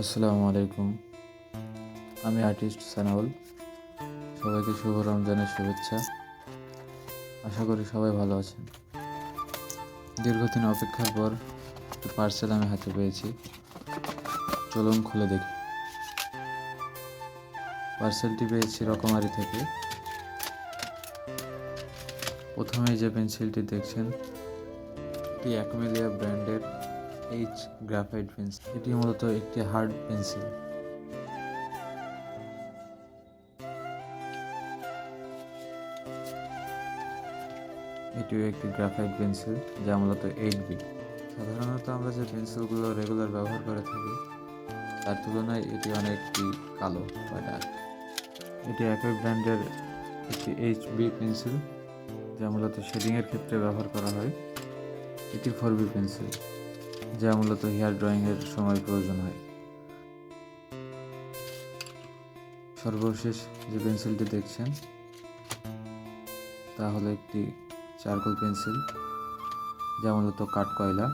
আসসালামু আলাইকুম। আমি আর্টিস্ট সানাউল। সবাইকে শুভ রমজানের শুভেচ্ছা। আশা করি সবাই ভালো আছেন। দীর্ঘদিন অপেক্ষার পর একটি পার্সেল আমি হাতে পেয়েছি। চলুন খুলে দেখি। পার্সেলটি পেয়েছি রকমারি থেকে। প্রথমে যে পেন্সিলটি দেখছেন, এটি অ্যাকমেলিয়া ব্র্যান্ডের এইচ গ্রাফাইট পেন্সিল এটি মূলত একটি হার্ড পেন্সিল এটিও একটি গ্রাফাইট পেন্সিল যা মূলত এইট বি সাধারণত আমরা যে পেন্সিলগুলো রেগুলার ব্যবহার করে থাকি, তার তুলনায় এটি অনেকটি কালো বা ডার্ক এটি একই ব্র্যান্ডের একটি এইচ বি পেন্সিল যা মূলত শেডিংয়ের ক্ষেত্রে ব্যবহার করা হয়। এটি ফোর বি পেন্সিল যা মূলত হেয়ার ড্রয়িংয়ের সময় প্রয়োজন হয়। সর্বশেষ যে পেন্সিলটি দেখছেন, তা হলো একটি চারকোল পেন্সিল, যা মূলত কাঠ কয়লা